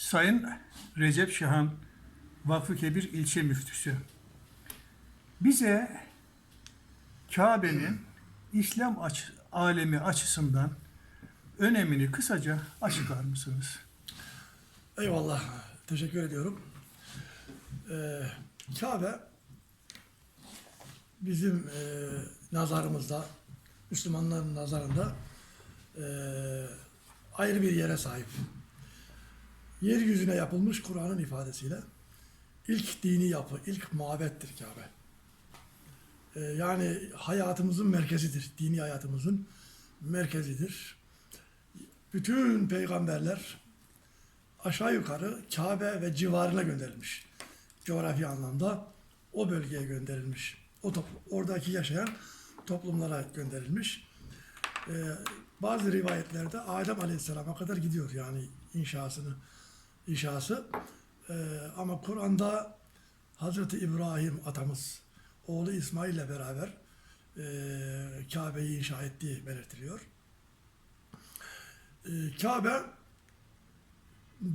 Sayın Recep Şahan Vakfı Kebir ilçe müftüsü. Bize Kabe'nin İslam aç- alemi açısından önemini kısaca açıklar mısınız? Eyvallah. Teşekkür ediyorum. Ee, Kabe bizim e, nazarımızda, Müslümanların nazarında e, ayrı bir yere sahip. Yeryüzüne yapılmış Kur'an'ın ifadesiyle ilk dini yapı, ilk mabettir Kabe. Ee, yani hayatımızın merkezidir, dini hayatımızın merkezidir. Bütün peygamberler aşağı yukarı Kabe ve civarına gönderilmiş. Coğrafi anlamda o bölgeye gönderilmiş. O toplu- oradaki yaşayan toplumlara gönderilmiş. Ee, bazı rivayetlerde Adem Aleyhisselam'a kadar gidiyor yani inşasını inşası. Ee, ama Kur'an'da Hazreti İbrahim atamız oğlu İsmail ile beraber e, Kabe'yi inşa ettiği belirtiliyor. Ee, Kabe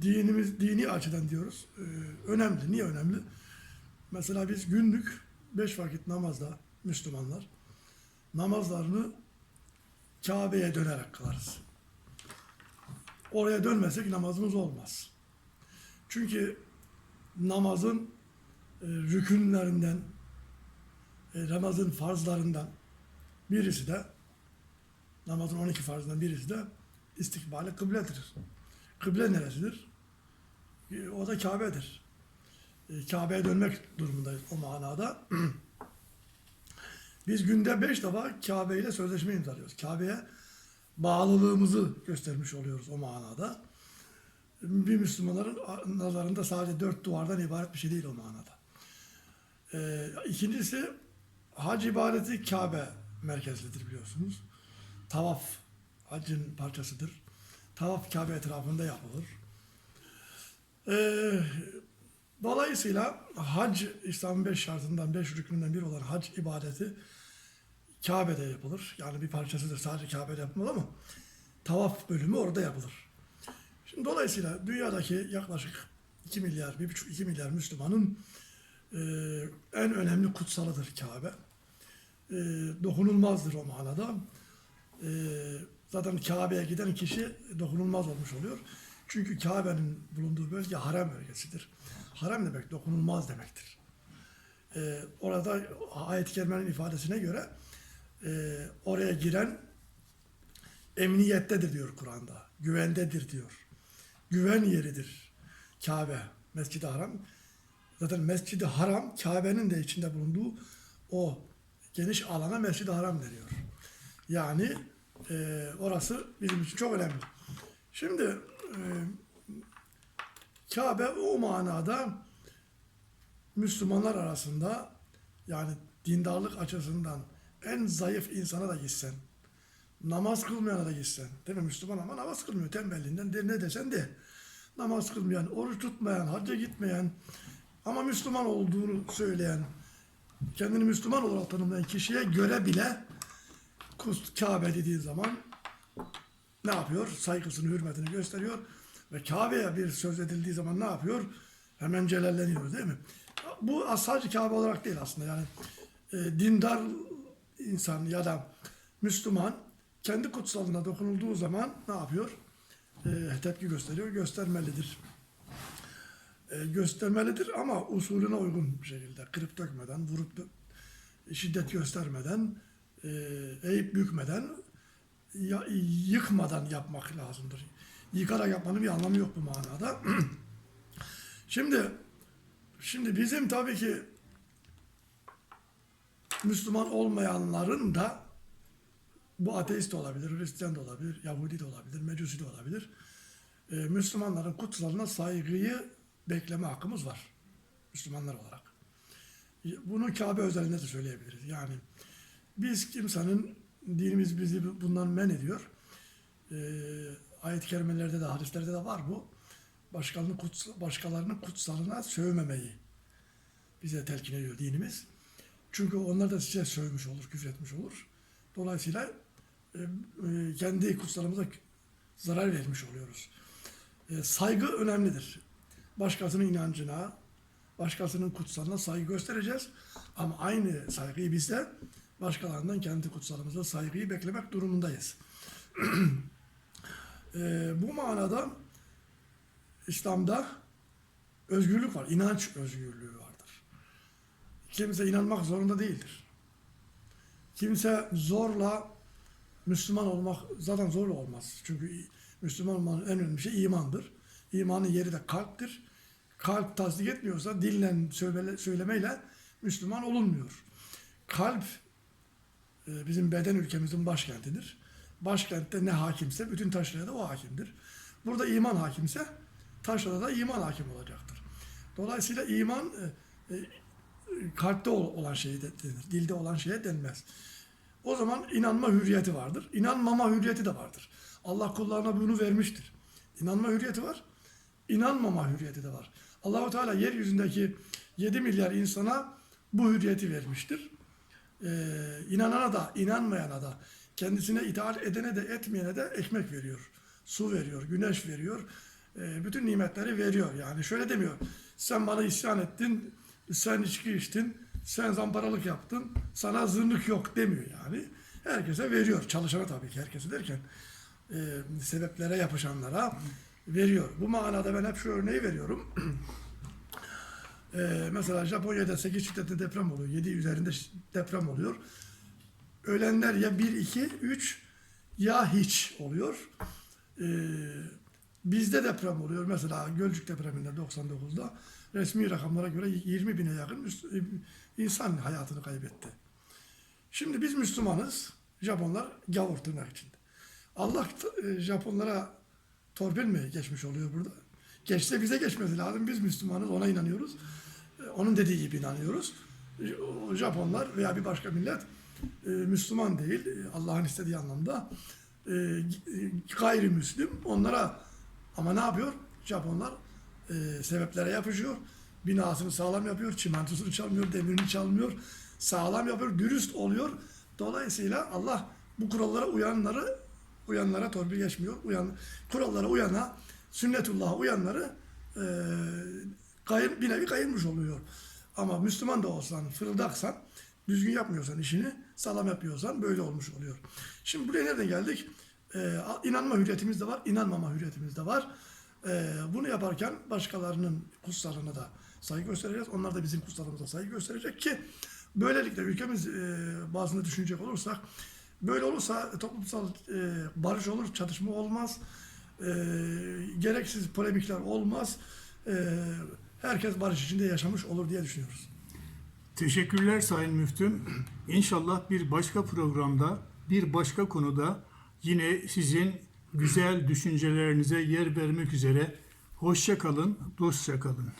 dinimiz dini açıdan diyoruz. Ee, önemli. Niye önemli? Mesela biz günlük beş vakit namazda Müslümanlar namazlarını Kabe'ye dönerek kılarız. Oraya dönmesek namazımız olmaz. Çünkü namazın e, rükünlerinden, e, namazın farzlarından birisi de namazın 12 farzından birisi de istikbali kıbledir. Kıble neresidir? E, O da Kabe'dir. E, Kabe'ye dönmek durumundayız o manada. Biz günde beş defa Kabe ile sözleşme imzalıyoruz. Kabe'ye bağlılığımızı göstermiş oluyoruz o manada. Bir Müslümanların nazarında sadece dört duvardan ibaret bir şey değil o manada. E, ikincisi hac ibadeti Kabe merkezlidir biliyorsunuz. Tavaf hacın parçasıdır. Tavaf Kabe etrafında yapılır. Ee, dolayısıyla hac İslam'ın beş şartından, beş rüknünden biri olan hac ibadeti Kabe'de yapılır. Yani bir parçasıdır sadece Kabe'de yapılmaz ama tavaf bölümü orada yapılır. Şimdi dolayısıyla dünyadaki yaklaşık 2 milyar, 1,5-2 milyar Müslümanın e, en önemli kutsalıdır Kabe. E, dokunulmazdır o manada. E, zaten Kabe'ye giden kişi dokunulmaz olmuş oluyor. Çünkü Kabe'nin bulunduğu bölge harem bölgesidir. Harem demek dokunulmaz demektir. E, orada ayet-i kerimenin ifadesine göre e, oraya giren emniyettedir diyor Kur'an'da. Güvendedir diyor. Güven yeridir Kabe, Mescid-i Haram. Zaten Mescid-i Haram Kabe'nin de içinde bulunduğu o geniş alana Mescid-i Haram deniyor. Yani e, orası bizim için çok önemli. Şimdi e, Kabe o manada Müslümanlar arasında yani dindarlık açısından en zayıf insana da gitsen, namaz kılmayana da gitsen, değil mi Müslüman ama namaz kılmıyor tembelliğinden de ne desen de namaz kılmayan, oruç tutmayan, hacca gitmeyen ama Müslüman olduğunu söyleyen, kendini Müslüman olarak tanımlayan kişiye göre bile Kabe dediği zaman ne yapıyor? Saygısını, hürmetini gösteriyor. Ve Kabe'ye bir söz edildiği zaman ne yapıyor? Hemen celalleniyor değil mi? Bu sadece Kabe olarak değil aslında. Yani e, dindar insan ya da Müslüman kendi kutsalına dokunulduğu zaman ne yapıyor? E, tepki gösteriyor. Göstermelidir. E, göstermelidir ama usulüne uygun bir şekilde. Kırıp dökmeden, vurup şiddet göstermeden, e, eğip bükmeden, ya- yıkmadan yapmak lazımdır. Yıkarak yapmanın bir anlamı yok bu manada. şimdi şimdi bizim tabii ki Müslüman olmayanların da bu ateist de olabilir, Hristiyan da olabilir, Yahudi de olabilir, Mecusi de olabilir. Ee, Müslümanların kutsalına saygıyı bekleme hakkımız var. Müslümanlar olarak. Bunu Kabe özelinde de söyleyebiliriz. Yani biz kimsenin dinimiz bizi bundan men ediyor. Ee, ayet-i kerimelerde de hadislerde de var bu. Başkalarının, kuts başkalarının kutsalına sövmemeyi bize telkin ediyor dinimiz. Çünkü onlar da size sövmüş olur, küfretmiş olur. Dolayısıyla kendi kutsalımıza zarar vermiş oluyoruz. e, saygı önemlidir. Başkasının inancına, başkasının kutsalına saygı göstereceğiz. Ama aynı saygıyı biz de başkalarından kendi kutsalımıza saygıyı beklemek durumundayız. E, bu manada İslam'da özgürlük var, inanç özgürlüğü vardır. Kimse inanmak zorunda değildir. Kimse zorla Müslüman olmak zaten zorla olmaz. Çünkü Müslüman olmanın en önemli şey imandır. İmanın yeri de kalptir. Kalp tasdik etmiyorsa dille söyle, söylemeyle Müslüman olunmuyor. Kalp e, bizim beden ülkemizin başkentidir. Başkentte ne hakimse bütün taşraya o hakimdir. Burada iman hakimse taşrada da iman hakim olacaktır. Dolayısıyla iman e, e, kalpte ol- olan şeye de denir. Dilde olan şeye denmez. O zaman inanma hürriyeti vardır. İnanmama hürriyeti de vardır. Allah kullarına bunu vermiştir. İnanma hürriyeti var. İnanmama hürriyeti de var. Allahu Teala yeryüzündeki 7 milyar insana bu hürriyeti vermiştir. Ee, inanana da, inanmayana da, kendisine itaat edene de etmeyene de ekmek veriyor. Su veriyor, güneş veriyor. Ee, bütün nimetleri veriyor. Yani şöyle demiyor. Sen bana isyan ettin, sen içki içtin, sen zamparalık yaptın, sana zırnık yok demiyor yani. Herkese veriyor. Çalışana tabii ki herkese derken e, sebeplere yapışanlara veriyor. Bu manada ben hep şu örneği veriyorum. E, mesela Japonya'da 8 şiddetli deprem oluyor. 7 üzerinde deprem oluyor. Ölenler ya 1, 2, 3 ya hiç oluyor. E, bizde deprem oluyor. Mesela Gölcük depreminde 99'da resmi rakamlara göre 20 bine yakın Müs- insan hayatını kaybetti. Şimdi biz Müslümanız. Japonlar gavur tırnak içinde. Allah e, Japonlara torpil mi geçmiş oluyor burada? Geçse bize geçmesi lazım. Biz Müslümanız, ona inanıyoruz. E, Onun dediği gibi inanıyoruz. E, Japonlar veya bir başka millet e, Müslüman değil, e, Allah'ın istediği anlamda e, e, gayrimüslim. Onlara ama ne yapıyor? Japonlar e, sebeplere yapışıyor. Binasını sağlam yapıyor, çimentosunu çalmıyor, demirini çalmıyor. Sağlam yapıyor, dürüst oluyor. Dolayısıyla Allah bu kurallara uyanları uyanlara torpil geçmiyor. Uyan, kurallara uyana, sünnetullah'a uyanları e, kayır, bir nevi kayırmış oluyor. Ama Müslüman da olsan, fırıldaksan, düzgün yapmıyorsan işini, sağlam yapıyorsan böyle olmuş oluyor. Şimdi buraya nereden geldik? E, inanma hürriyetimiz de var, inanmama hürriyetimiz de var. E, bunu yaparken başkalarının kutsalına da saygı göstereceğiz. Onlar da bizim kutsalımıza saygı gösterecek ki böylelikle ülkemiz e, bazında düşünecek olursak böyle olursa toplumsal e, barış olur, çatışma olmaz. E, gereksiz polemikler olmaz. E, herkes barış içinde yaşamış olur diye düşünüyoruz. Teşekkürler Sayın Müftüm. İnşallah bir başka programda, bir başka konuda yine sizin güzel düşüncelerinize yer vermek üzere. Hoşça kalın, dostça kalın.